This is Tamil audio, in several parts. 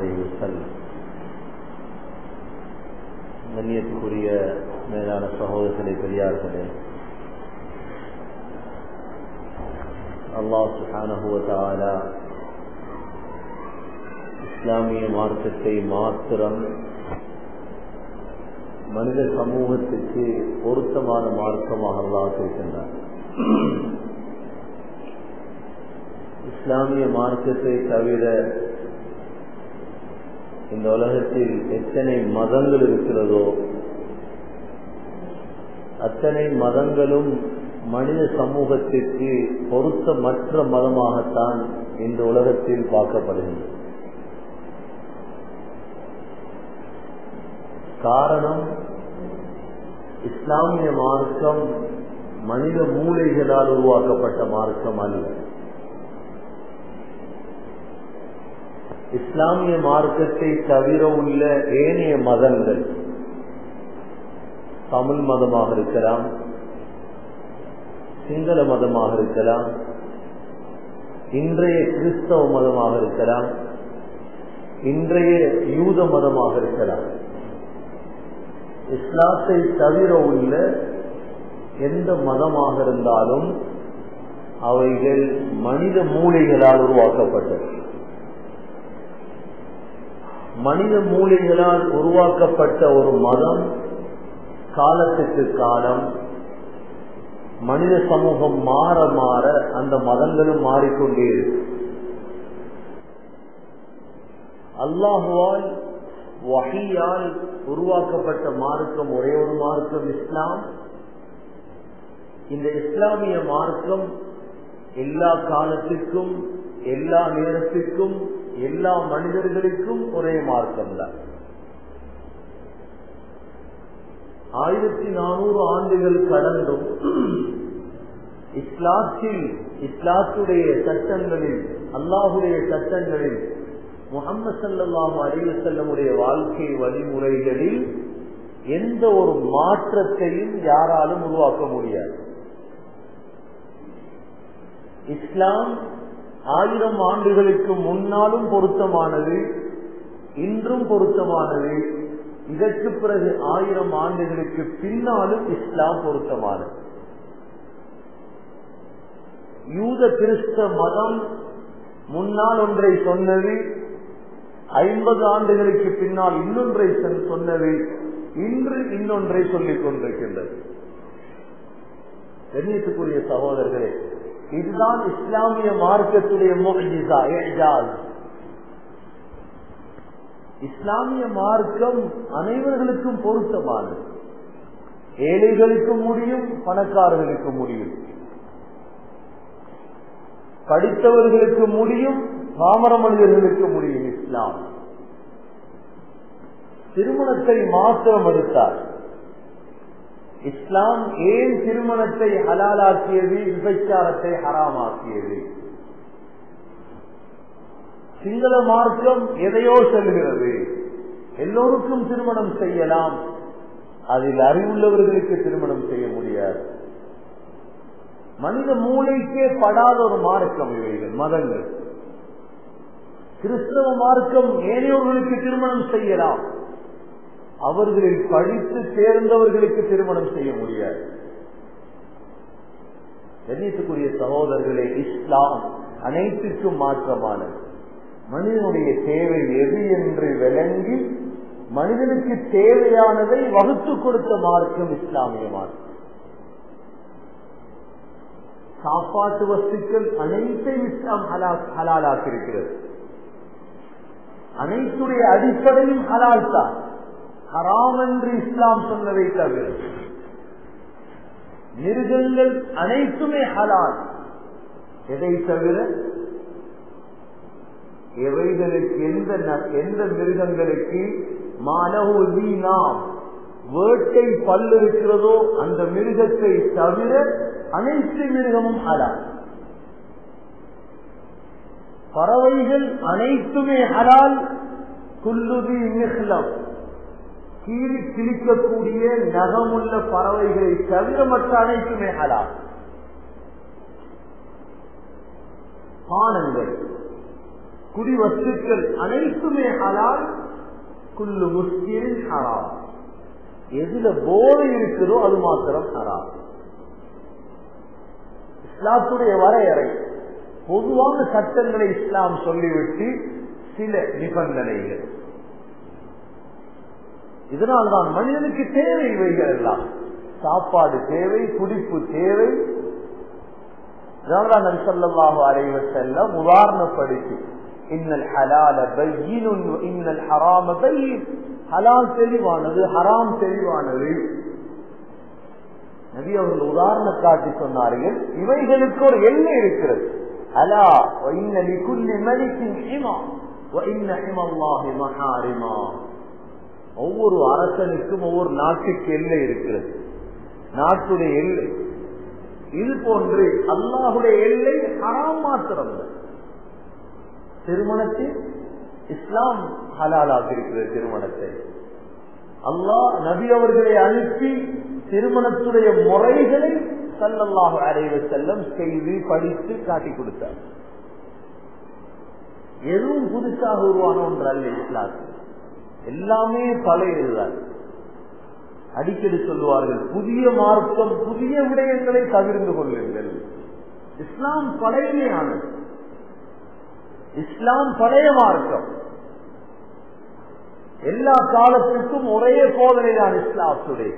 عليه وسلم கண்ணியத்துக்குரிய மேலான சகோதரர்களே பெரியார்களே அல்லாஹ் சுஹானஹுவதால இஸ்லாமிய மார்க்கத்தை மாத்திரம் மனித சமூகத்துக்கு பொருத்தமான மார்க்கமாக அல்லாஹ் இருக்கின்றார் இஸ்லாமிய மார்க்கத்தை தவிர இந்த உலகத்தில் எத்தனை மதங்கள் இருக்கிறதோ அத்தனை மதங்களும் மனித சமூகத்திற்கு பொருத்த மற்ற மதமாகத்தான் இந்த உலகத்தில் பார்க்கப்படுகின்றது காரணம் இஸ்லாமிய மார்க்கம் மனித மூளைகளால் உருவாக்கப்பட்ட மார்க்கம் அல்ல இஸ்லாமிய மார்க்கத்தை தவிர உள்ள ஏனைய மதங்கள். தமிழ் மதமாக இருக்கலாம் சிங்கள மதமாக இருக்கலாம் இன்றைய கிறிஸ்தவ மதமாக இருக்கலாம் இன்றைய யூத மதமாக இருக்கலாம். இஸ்லாத்தை தவிர உள்ள எந்த மதமாக இருந்தாலும் அவைகள் மனித மூளைகளால் உருவாக்கப்பட்டது. மனித மூலிகளால் உருவாக்கப்பட்ட ஒரு மதம் காலத்துக்கு காலம் மனித சமூகம் மாற மாற அந்த மதங்களும் மாறிக்கொண்டே இருக்கு. அல்லாஹுவால் வகையால் உருவாக்கப்பட்ட மார்க்கம் ஒரே ஒரு மார்க்கம் இஸ்லாம். இந்த இஸ்லாமிய மார்க்கம் எல்லா காலத்திற்கும் எல்லா நேரத்திற்கும் எல்லா மனிதர்களுக்கும் ஒரே மார்க்கம் தான் ஆயிரத்தி நானூறு ஆண்டுகள் கடந்தும் இஸ்லாத்தில் இஸ்லாத்துடைய சட்டங்களில் அல்லாஹுடைய சட்டங்களில் முகமது சல்லாஹு அலிவசல்லமுடைய வாழ்க்கை வழிமுறைகளில் எந்த ஒரு மாற்றத்தையும் யாராலும் உருவாக்க முடியாது. இஸ்லாம் ஆயிரம் ஆண்டுகளுக்கு முன்னாலும் பொருத்தமானது இன்றும் பொருத்தமானது. இதற்கு பிறகு ஆயிரம் ஆண்டுகளுக்கு பின்னாலும் இஸ்லாம் பொருத்தமானது. யூத கிறிஸ்த மதம் முன்னால் ஒன்றை சொன்னது ஐம்பது ஆண்டுகளுக்கு பின்னால் இன்னொன்றை சொன்னது இன்று இன்னொன்றை சொல்லிக் கொண்டிருக்கின்றது. கண்ணியத்துக்குரிய சகோதரர்களே இதுதான் இஸ்லாமிய மார்க்கத்துடைய இஸ்லாமிய மார்க்கம் அனைவர்களுக்கும் பொருத்தமானது. ஏழைகளுக்கும் முடியும் பணக்காரர்களுக்கும் முடியும். படித்தவர்களுக்கு முடியும் பாமர மனிதர்களுக்கு முடியும் இஸ்லாம். திருமணத்தை மாத்திரம் எடுத்தார் இஸ்லாம் ஏன் திருமணத்தை ஹலாலாக்கியது விபச்சாரத்தை ஹராமாக்கியது? சிங்கள மார்க்கம் எதையோ செல்கிறது. எல்லோருக்கும் திருமணம் செய்யலாம். அதில் அறிவுள்ளவர்களுக்கு திருமணம் செய்ய முடியாது. மனித மூளைக்கே படாத ஒரு மார்க்கம் இவைகள் மதங்கள். கிறிஸ்தவ மார்க்கம் ஏனையோர்களுக்கு திருமணம் செய்யலாம். அவர்களில் படித்து சேர்ந்தவர்களுக்கு திருமணம் செய்ய முடியாது. கண்ணியத்துக்குரிய சகோதரர்களே இஸ்லாம் அனைத்திற்கும் மாற்றமானது. மனிதனுடைய தேவை எது என்று விளங்கி மனிதனுக்கு தேவையானதை வகுத்து கொடுத்த மார்க்கம் இஸ்லாமிய மார்க்கம். சாப்பாட்டு வஸ்துக்கள் அனைத்தையும் இஸ்லாம் ஹலாலாக்கிருக்கிறது அனைத்துடைய அடிப்படையும் ஹலால் தான். ஹராம் என்று இஸ்லாம் சொன்னதை தவிர மிருகங்கள் அனைத்துமே ஹலால். எதை தவிர? எவைகளுக்கு எந்த எந்த மிருகங்களுக்கு மாலகு வேட்டை பல் இருக்கிறதோ அந்த மிருகத்தை தவிர அனைத்து மிருகமும் ஹலால். பறவைகள் அனைத்துமே ஹலால். குல்லுதி மிஹ்லம். கீறி கிழிக்கக்கூடிய நகமுள்ள பறவைகளை தவிர மற்ற அனைத்துமே ஹலா பானங்கள் குடி வஸ்துக்கள் அனைத்துமே ஹலால் குள்ளு முஸ்கிரின் ஹராம். எதுல போதை இருக்குதோ அது மாத்திரம் ஹராம். இஸ்லாத்துடைய வரையறை பொதுவான சட்டங்களை இஸ்லாம் சொல்லிவிட்டு சில நிபந்தனைகள். இதனால்தான் மனிதனுக்கு தேவை இவைகள் எல்லாம். சாப்பாடு தேவை குடிப்பு தேவை. நபிசல்லாஹு அலைவர் செல்ல உதாரணப்படுத்தி இன்னல் ஹலால பையினுன் இன்னல் ஹராம பையின். ஹலால் தெளிவானது ஹராம் தெளிவானது. நபி அவர்கள் உதாரணம் காட்டி சொன்னார்கள் இவைகளுக்கு ஒரு எல்லை இருக்கிறது. அலா இன்னலி குல்லி மலிக்கின் ஹிமா இன்ன ஹிமல்லாஹி மஹாரிமா. ஒவ்வொரு அரசனுக்கும் ஒவ்வொரு நாட்டுக்கு எல்லை இருக்கிறது. நாட்டுடைய எல்லை. இது போன்று அல்லாஹுடைய எல்லை ஹராம் மாத்திரம் திருமணத்தில் இஸ்லாம் ஹலாலாக இருக்கிறது திருமணத்தை. அல்லாஹ் நபி அவர்களை அனுப்பி திருமணத்துடைய முறைகளை சல்லல்லாஹு அலைவ செல்லம் செய்து படித்து காட்டி கொடுத்தார். எதுவும் புதுசாக உருவான ஒன்று அல்ல இஸ்லாம் எல்லாமே பழையதுதான் அடிக்கடி சொல்லுவார்கள் புதிய மார்க்கம் புதிய விடயங்களை தவிர்ந்து கொள்ளுங்கள். இஸ்லாம் பழையமையானது இஸ்லாம் பழைய மார்க்கம். எல்லா காலத்திற்கும் ஒரே போதனை தான் இஸ்லாத்துடைய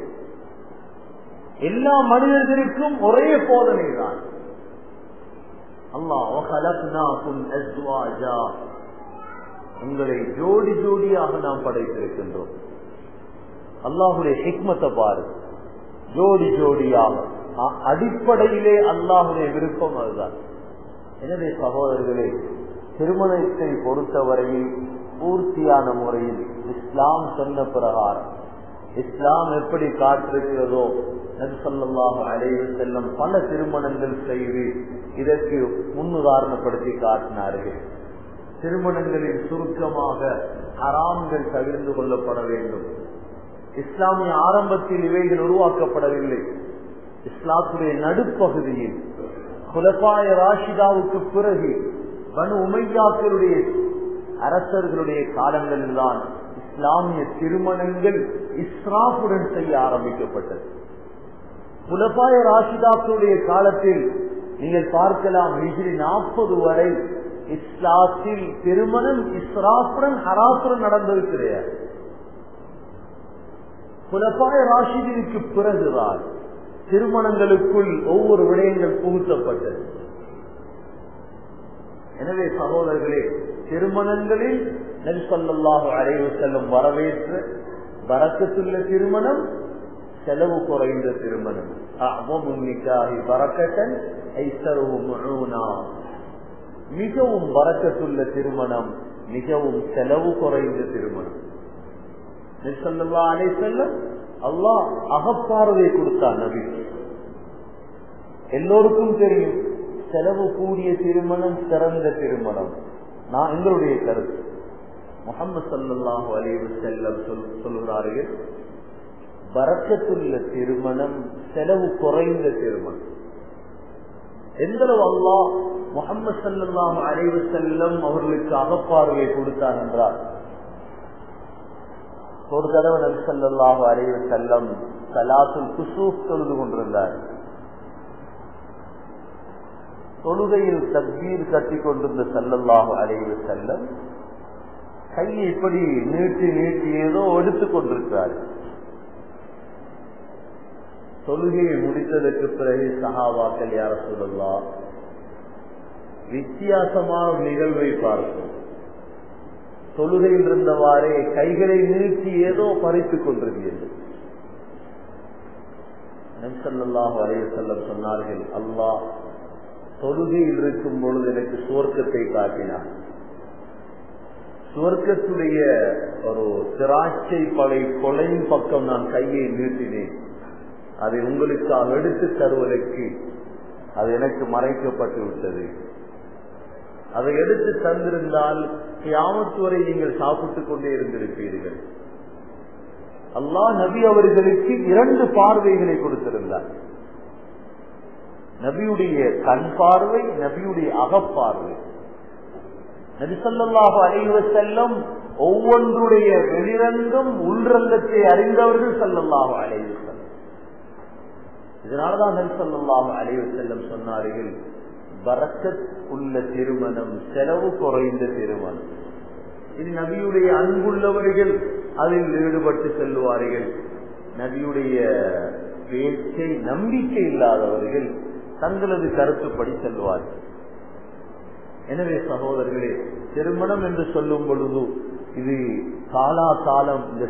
எல்லா மனிதர்களுக்கும் ஒரே போதனை தான் அல்லாஹ் உங்களை ஜோடி ஜோடியாக நாம் படைத்திருக்கின்றோம். அல்லாஹுடைய ஹிக்மத்தை பாரு. ஜோடி ஜோடியாக. அடிப்படையிலே அல்லாஹுடைய விருப்பம் அதுதான். எனவே சகோதரர்களே திருமணத்தை பொறுத்தவரையில் பூர்த்தியான முறையில் இஸ்லாம் சொன்ன பிரகாரம். இஸ்லாம் எப்படி காட்டிருக்கிறதோ நெல்சல்லாக அலைவு செல்லும் பல திருமணங்கள் செய்து இதற்கு முன்னுதாரணப்படுத்தி காட்டினார்கள். திருமணங்களில் சுருக்கமாக ஹராம்கள் தவிர்ந்து கொள்ளப்பட வேண்டும். இஸ்லாமிய ஆரம்பத்தில் இவைகள் உருவாக்கப்படவில்லை. இஸ்லாத்துடைய நடுப்பகுதியில் குலப்பாய ராஷிதாவுக்கு பிறகு வனு உமையாக்களுடைய அரசர்களுடைய காலங்களில் தான் இஸ்லாமிய திருமணங்கள் இஸ்ராஃபுடன் செய்ய ஆரம்பிக்கப்பட்டது. குலப்பாய ராஷிதாக்களுடைய காலத்தில் நீங்கள் பார்க்கலாம் ஹிஜ்ரி நாற்பது வரை இஸ்லாத்தில் திருமணம் இஸ்ராப்புடன் ஹராசுடன் நடந்திருக்கிறார் புலப்பாய குலப்பாய ராஷிதிற்கு பிறகுதான் திருமணங்களுக்குள் ஒவ்வொரு விடயங்கள் புகுத்தப்பட்டது எனவே சகோதரர்களே திருமணங்களில் நெல்சல்லாக அடைவு செல்லும் வரவேற்று வரக்கத்துள்ள திருமணம் செலவு குறைந்த திருமணம். பறக்கட்டன் மிகவும் வரக்கத்துள்ள திருமணம் மிகவும் செலவு குறைந்த திருமணம். நெல்சல்லா அலை செல்லம் அல்லாஹ் அகப்பார்வை கொடுத்தார் நபி. எல்லோருக்கும் தெரியும் செலவு கூடிய திருமணம் சிறந்த திருமணம். நான் எங்களுடைய கருத்து. முகமது சல்லாஹு அலைவு செல்லம் சொல்கிறார்கள் வரக்கத்துள்ள திருமணம் செலவு குறைந்த திருமணம். எந்தளவு அல்லா முகமது சல்லாஹு அலைவு செல்லம் அவர்களுக்கு அகப்பார்வையை கொடுத்தார் என்றார் ஒரு தடவை நபி சல்லாஹு அலைவு செல்லம் சலாத்துல் குசூப் தொழுது கொண்டிருந்தார். தொழுகையில் தக்பீர் கட்டி கொண்டிருந்த செல்லல்லாஹு அலைவு செல்லம் கையை இப்படி நீட்டி நீட்டி ஏதோ எடுத்துக் கொண்டிருக்கிறார் தொழுகையை முடித்ததற்கு பிறகு சகாவாக்கள் யார சொல்லலாம் வித்தியாசமான நிகழ்வை பார்க்கும் தொழுகையில் இருந்தவாறே கைகளை நிறுத்தி ஏதோ பறித்துக் கொண்டிருக்கிறது. நெல்சல்லாஹு அலைய செல்லம் சொன்னார்கள் அல்லாஹ் தொழுகையில் இருக்கும் பொழுது எனக்கு சுவர்க்கத்தை காட்டினார். சுவர்க்கத்துடைய ஒரு திராட்சை படை கொலையின் பக்கம் நான் கையை நீட்டினேன். அதை உங்களுக்காக எடுத்து தருவதற்கு அது எனக்கு மறைக்கப்பட்டு விட்டது. அதை எடுத்து தந்திருந்தால் கியாமத்து வரை நீங்கள் சாப்பிட்டுக் கொண்டே இருந்திருப்பீர்கள். அல்லாஹ் நபி அவர்களுக்கு இரண்டு பார்வைகளை கொடுத்திருந்தார். நபியுடைய கண் பார்வை நபியுடைய அகப்பார்வை நபிசல்லாஹு அலைவ செல்லம் ஒவ்வொன்றுடைய வெளிரங்கும் உள்ரங்கத்தை அறிந்தவர்கள் சல்லல்லாஹு அலைவ செல்லம் இதனாலதான் நபிசல்லாஹு அலைவு செல்லம் சொன்னார்கள் பரக்கத் உள்ள திருமணம் செலவு குறைந்த திருமணம். இது நபியுடைய அன்புள்ளவர்கள் அதில் ஈடுபட்டு செல்வார்கள் நபியுடைய பேச்சை நம்பிக்கை இல்லாதவர்கள் தங்களது கருத்துப்படி செல்வார்கள். எனவே சகோதரர்களே திருமணம் என்று சொல்லும் பொழுது இது காலா காலம் இந்த